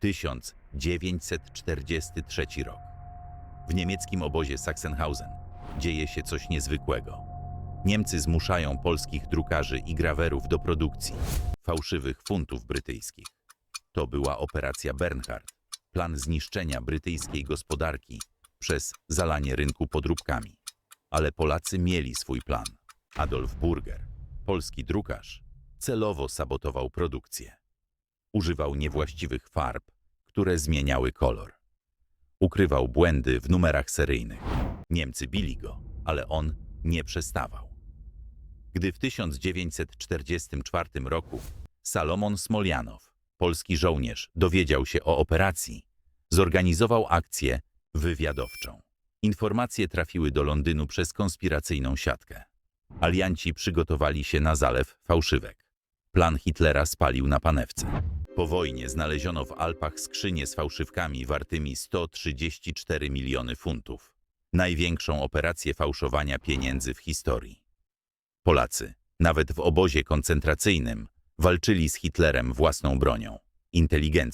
1943 rok. W niemieckim obozie Sachsenhausen dzieje się coś niezwykłego. Niemcy zmuszają polskich drukarzy i grawerów do produkcji fałszywych funtów brytyjskich. To była operacja Bernhard, plan zniszczenia brytyjskiej gospodarki przez zalanie rynku podróbkami. Ale Polacy mieli swój plan. Adolf Burger, polski drukarz, celowo sabotował produkcję. Używał niewłaściwych farb, które zmieniały kolor. Ukrywał błędy w numerach seryjnych. Niemcy bili go, ale on nie przestawał. Gdy w 1944 roku Salomon Smolianow, polski żołnierz, dowiedział się o operacji, zorganizował akcję wywiadowczą. Informacje trafiły do Londynu przez konspiracyjną siatkę. Alianci przygotowali się na zalew fałszywek. Plan Hitlera spalił na panewce. Po wojnie znaleziono w Alpach skrzynie z fałszywkami wartymi 134 miliony funtów. Największą operację fałszowania pieniędzy w historii. Polacy, nawet w obozie koncentracyjnym, walczyli z Hitlerem własną bronią, inteligencją.